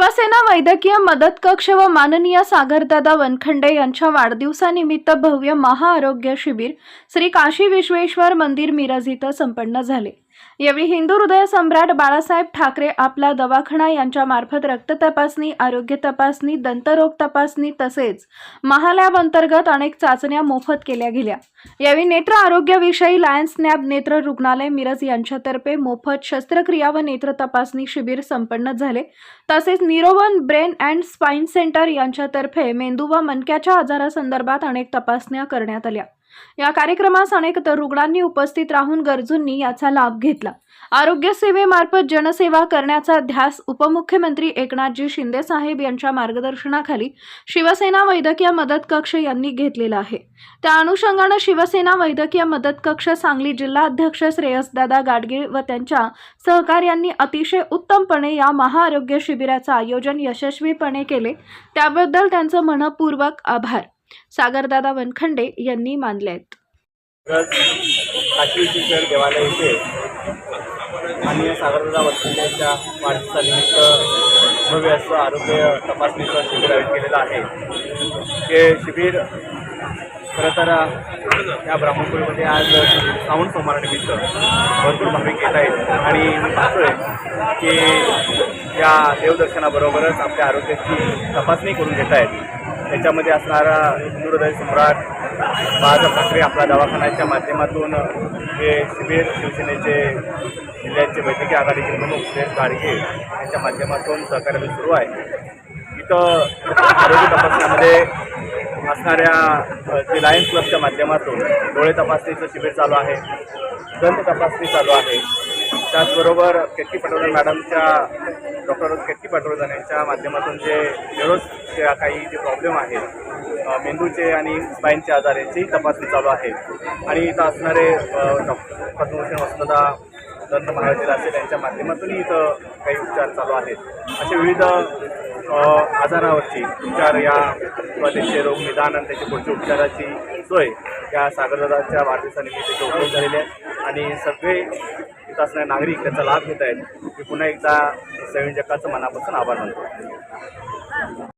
शिवसेना वैद्यकीय मदत कक्ष व माननीय सागरदादा वनखंडे यांच्या वाढदिवसानिमित्त भव्य महाआरोग्य शिबिर श्री काशी विश्वेश्वर मंदिर मिरज इथं संपन्न झाले. यावेळी हिंदू हृदय सम्राट बाळासाहेब ठाकरे आपला दवाखाना यांच्यामार्फत रक्ततपासणी रक्त तपासणी आरोग्य तपासणी दंतरोग तपासणी तसेच महालॅब अंतर्गत अनेक चाचण्या मोफत केल्या गेल्या. यावेळी नेत्र आरोग्याविषयी लायन्स नॅब नेत्र रुग्णालय मिरज यांच्यातर्फे मोफत शस्त्रक्रिया व नेत्र तपासणी शिबिर संपन्न झाले. तसेच निरोवन ब्रेन अँड स्पाइन सेंटर यांच्यातर्फे मेंदू व मनक्याच्या आजारासंदर्भात अनेक तपासण्या करण्यात आल्या. या कार्यक्रमास अनेक तर रुग्णांनी उपस्थित राहून गरजूंनी याचा लाभ घेतला. आरोग्य सेवेमार्फत जनसेवा करण्याचा ध्यास उपमुख्यमंत्री एकनाथजी शिंदे साहेब यांच्या मार्गदर्शनाखाली शिवसेना वैद्यकीय मदत कक्ष यांनी घेतलेला आहे. त्या अनुषंगानं शिवसेना वैद्यकीय मदत कक्ष सांगली जिल्हा अध्यक्ष श्रेयसदादा गाडगीळ व त्यांच्या सहकार्यांनी अतिशय उत्तमपणे या महाआरोग्य शिबिराचं आयोजन यशस्वीपणे केले. त्याबद्दल त्यांचं मनपूर्वक आभार. सागरदादा वनखंडे यांनी मानले आहेत काशी विश्वेश्वर देवालय येथे माननीय सागरदादा वसंत वाढदिवसानिमित्त भव्य असं आरोग्य तपासणीचं शिबिर आयोजित केलेलं आहे. हे शिबिर खरं तर या ब्राह्मणपूरमध्ये आज श्रावण सोमवारानिमित्त भरपूर भाविक येत आहेत. आणि मी पाहतोय की या देवदर्शनाबरोबरच आपल्या आरोग्याची तपासणी करून घेत आहेत. त्याच्यामध्ये असणारा हिंदुहृदय सम्राट बाळासाहेब ठाकरे आपला दवाखान्याच्या माध्यमातून हे शिबिर शिवसेनेचे जिल्ह्याचे वैद्यकीय आघाडीचे प्रमुख सुरेश गाडगे यांच्या माध्यमातून सहकार्य सुरू आहे. इथं आरोग्य तपासण्यामध्ये असणाऱ्या जे लायन्स क्लबच्या माध्यमातून डोळे तपासणीचं शिबिर चालू आहे दंत तपासणी चालू आहे. त्याचबरोबर केटकी पटवर्धन मॅडमच्या डॉक्टर केटकी पटवर्धन यांच्या माध्यमातून जे दररोज काही जे प्रॉब्लेम आहेत मेंदूचे आणि स्पाईनचे आजार यांचीही तपासणी चालू आहे. आणि इथं असणारे डॉक्टर पद्मभूषण वसंतदा दंत महाविद्यालय असेल यांच्या माध्यमातूनही इथं काही उपचार चालू आहेत. असे विविध आजारावरची उपचार या किंवा रोग निदान आणि त्याची पुढची उपचाराची सोय या सागरदाच्या वाढदिवसानिमित्त इथे उपलब्ध झालेली आहे. आणि सगळे इथं असणारे नागरिक त्याचा लाभ घेत आहेत. मी पुन्हा एकदा संयोजकाचं मनापासून आभार मानतो.